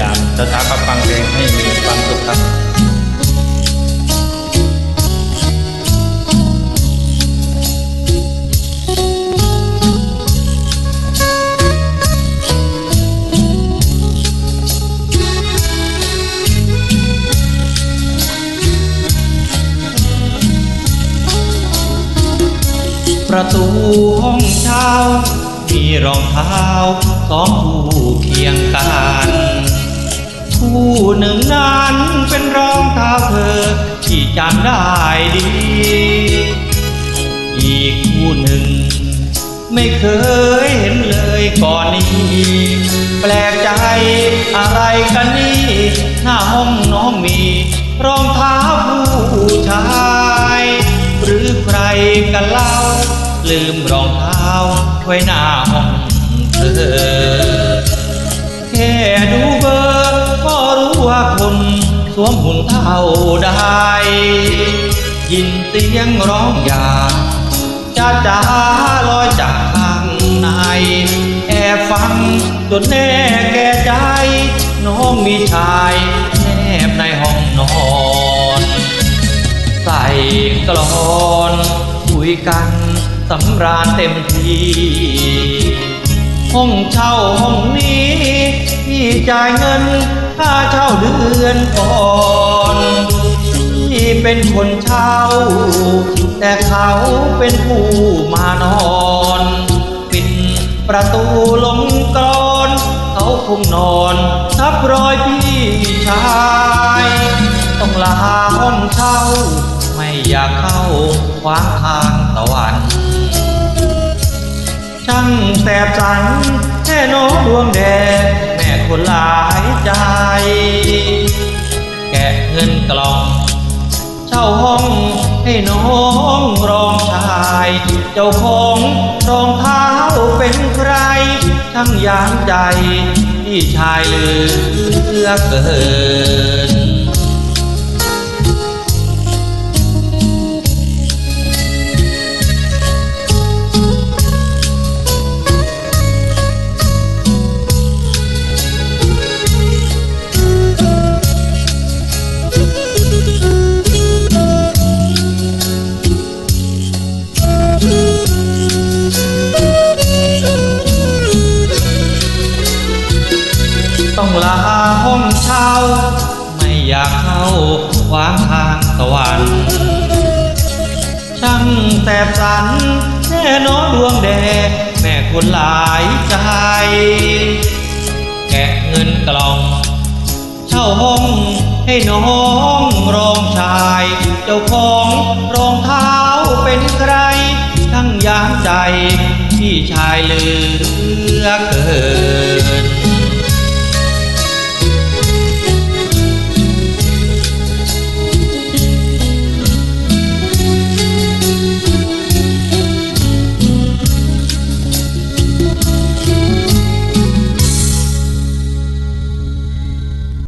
ยามสถาปฟังเพลงให้มีความสุขครับประตูห้องเช่ามีรองเท้าสองคู่เคียง หนึ่งนั้นเป็นรองเท้าเธอที่จำได้ดี อีกคู่หนึ่ง ไม่เคยเห็นเลยก่อนนี้ แปลกใจอะไรกันนี่ หน้าห้องน้องมี รองเท้าผู้ชาย หรือใครกันเล่า ลืมรองเท้าไว้หน้าห้องเธอ นสวมหุ่นเท่าใดยินเสียงร้องอย่าจ้าจ้าลอยจากข้างใน แอบฟังจนแน่แก่ใจ น้องมีชายแนบในห้องนอน ใส่กลอนคุยกันสำราญเต็มทีห้องเช่าห้องนี้พี่จ่ายเงิน ค่าเช่าเดือนก่อนพี่เป็นคนเช่า แต่เขาเป็นผู้มานอนปิดประตูลงกรอน เขาคงนอนทับรอยพี่ชายต้องลาห้องเช่า ไม่อยากเข้าขวางทางตะวันช่างแสบสันแค่น้องดวงแดง คนหลายใจ แกะเงินกล่อง เช่าห้องให้น้องรองชาย เจ้าของรองเท้าเป็นใครช่างยามใจ ที่ชายเหลือเกิน ต้องลาห้องเช่าไม่อยากเข้าวางทางสวรรค์ช่างแสบสันแน่น้องดวงแดงแม่คนหลายใจ แกะเงินกล่อง เช่าห้องให้น้องรองชาย เจ้าของรองเท้าเป็นใคร ทั้งยามใจ พี่ชายเลือเกิน